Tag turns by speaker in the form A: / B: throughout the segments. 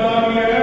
A: Amém.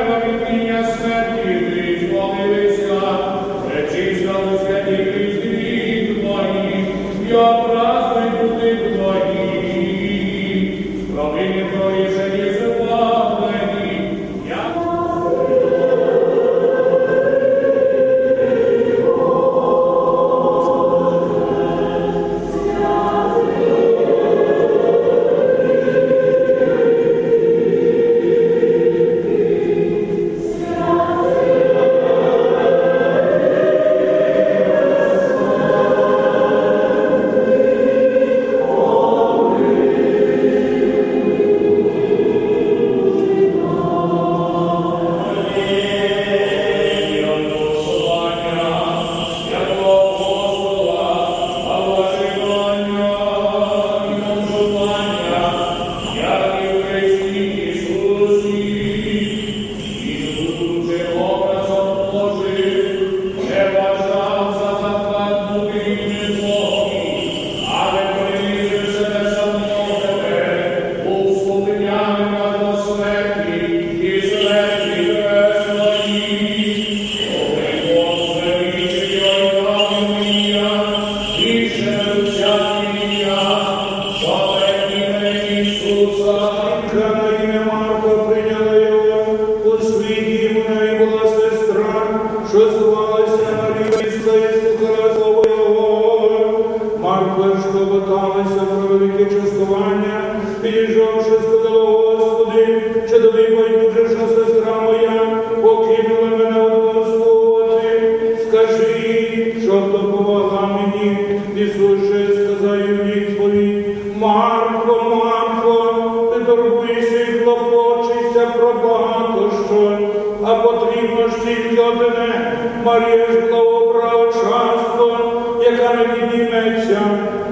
A: Же
B: сказав у відповідь, Марко, Марко, ти турбуєшся і клопочешся про багато що, а потрібно ж тільки одне, Марія ж благобрала часто, яка не підніметься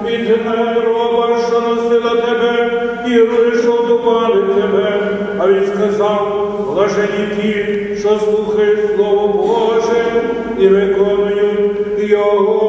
B: від гроба, що носила тебе, і вийшов до пали тебе. А він сказав, блажені ті, що слухають Слово Боже і виконують Його.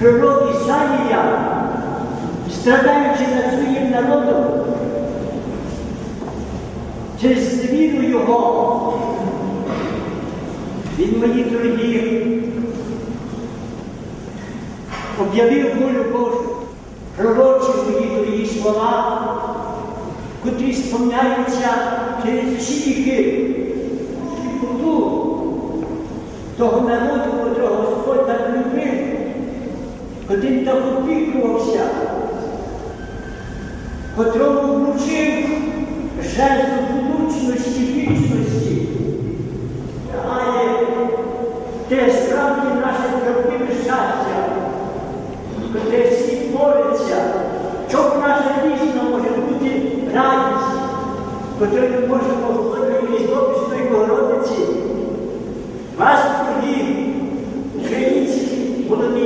C: Пророк Ісаїя, страдаючи над своїм народом, через віру Його. Він мої дорогі об'явив волю Божу, пророчі мої дорогі слова, котрі сповняються через всі віки. Того народу, котрим так опікувався, котрому вручив жертву будучності, вічності. Але те справді наше правдиве щастя, котре всі бореться, щоб наша дійсно може бути радість, котру ми можемо говорити із Богої Богородиці. Вас, дорогі українські, молодий світ,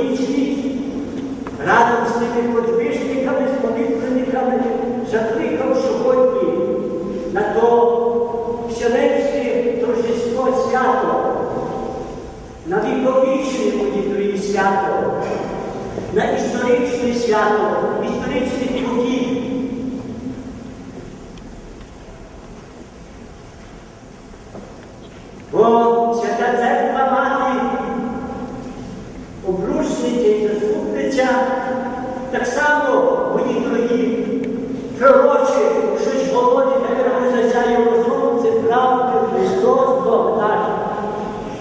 C: разом з тими подвижниками, з молитвенниками закликав сьогодні на то вселенське торжество свято, на віковічне мої свято, на історичне свято, історичних подій. Бо свята церква мати обручниця і заступниця, так само, мої дорогі, пророчі, щось говорить, як засяяло сонце, правди, Христос, Бог наш.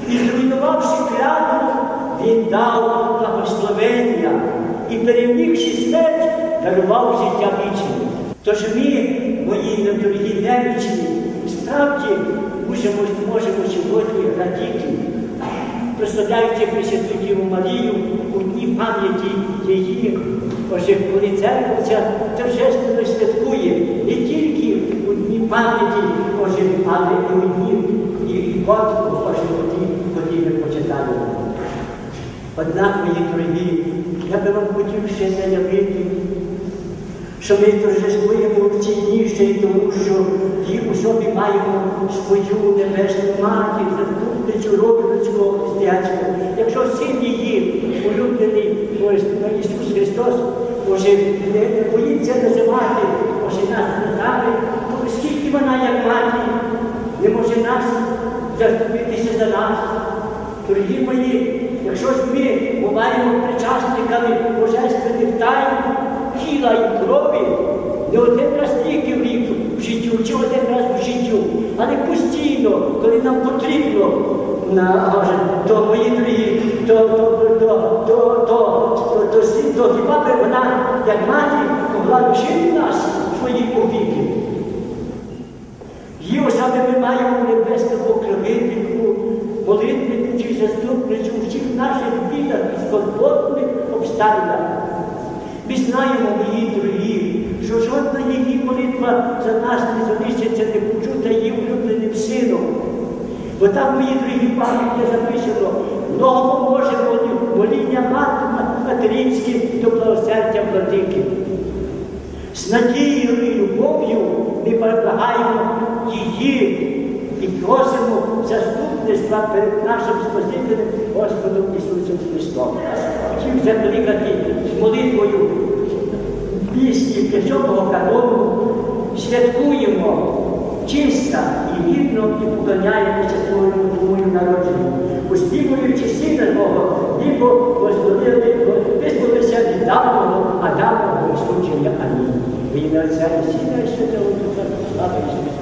C: І зруйнувавши клятву, Він дав благословення і перемігши смерть, дарував життя вічне. Тож ми, мої дорогі невічні, справді можемо сьогодні радіти прославляючи Пресвяту Діву Марію у дні пам'яті її. Отже, коли церква торжественно святкує не тільки у дні пам'яті, Боже, але і у дні і, Боже, котрі, котрі ми почитаємо. Однак, мої дорогі, я би вам хотів ще заявити, що ми торжествуємо сильніше, і тому що і у собі маємо свою небесну матір, роду людського християнського. Якщо син її улюблений Ісус Христос, може не, боїться називати, може нас називати, то скільки вона як матір не може нас заступитися за нас. Дорогі мої, якщо ж ми буваємо причасниками божественних тайн, тіла і крові, не один раз тільки в рік в життю, чи один раз в життю, але постійно, коли нам потрібно, на, може, то син- то хіба би вона, як мати, могла лишити нас в своїй опіки. Її осади ми маємо небесну покровительку, молитвенницю і заступницю у всіх наших бідах і скорботних обставинах. Ми знаємо, мої дорогі, що жодна її молитва за нас не залишиться не її сином. Бо там, мої дорогі пам'яті записано, много поможе моління мати материнське до благосердя владики. З надією і любов'ю ми благаємо її і просимо заступництва перед нашим Спасителем Господом Ісусом Христом. Хотів закликати з молитвою пісні Пресвятого канону, святкуємо чисто і вірно і поклоняємося Твоєму народженню. Успівуючи сина Бога, ніби визволися від давного Адамового случая. Амінь. Він на Отця і Сина і Святого Духа, слава Ісусу.